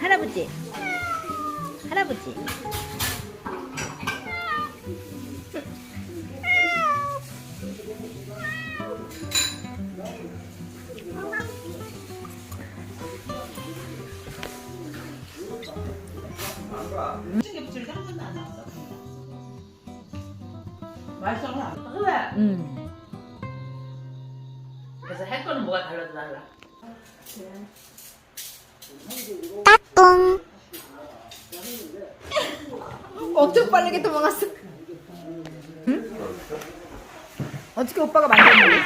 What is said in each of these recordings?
할아버지. 할아버지. 게 붙일 한 번도 안 나왔어. 맛있어. 그래. 음. 그래서 할 거는 뭐가 달라도 달라. 엄청 빠르게 도망갔어. 응? 어떻게 오빠가 만졌는데?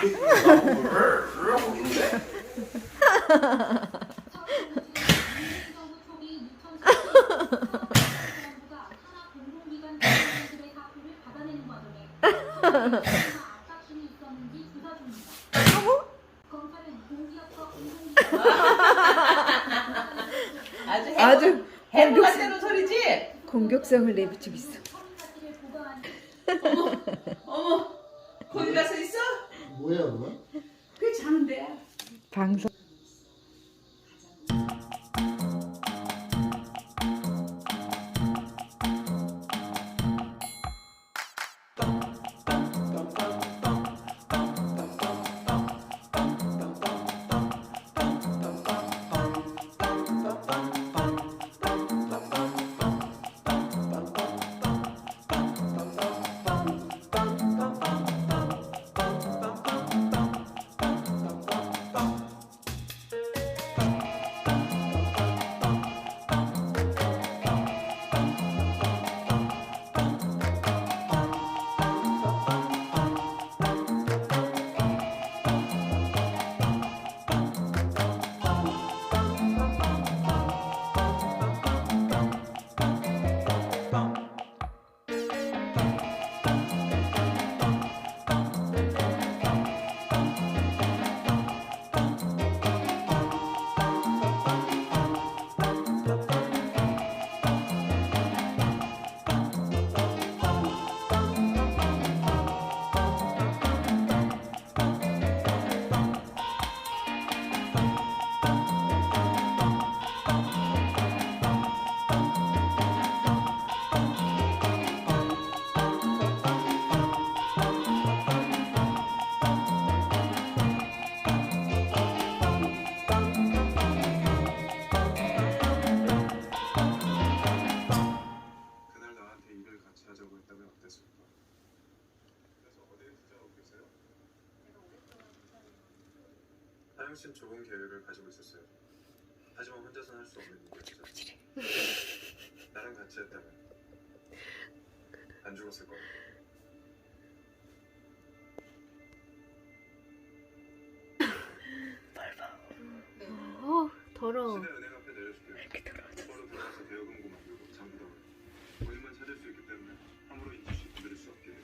아주 아주 해부 같다는 소리지? 공격성을 내비치고 있어. 어머, 거기 가서 있어? 뭐야 그거? 그게 자는데. 방송. 씨는 좋은 계획을 가지고 있었어요. 하지만 혼자서는 할 수 없는 일이었죠. 나랑 같이 했다면 안 죽었을 거예요. 어, 더러워. 시내 은행 앞에 내려줄게요. 이렇게 들어와서 들어가서 대여금고 만들고 잠그다 본인만 찾을 수 있기 때문에 함부로 인지 씨 건드릴 수 없게 해요.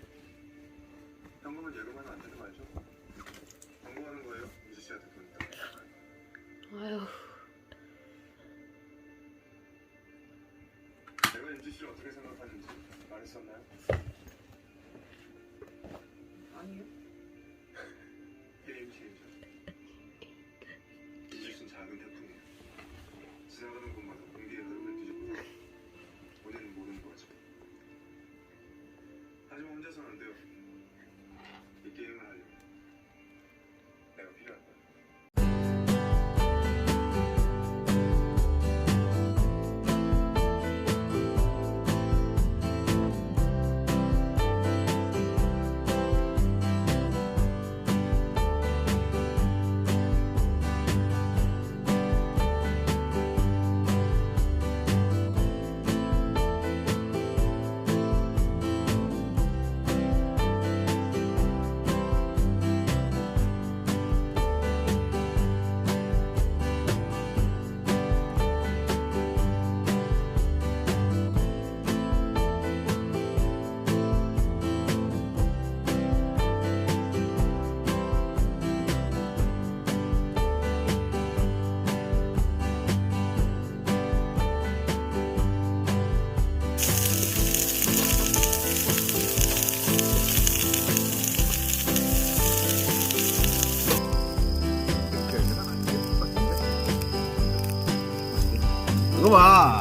현금은 예금하면 안 되는 거 알죠? 광고하는 거예요. 돈 있다고. 아유. 내가 인지 씨를 어떻게 생각하는지 말했었나요? 아니요. Wow.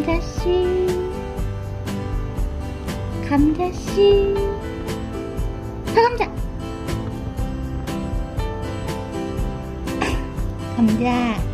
감자씨. 감자씨. 사감자. 감자.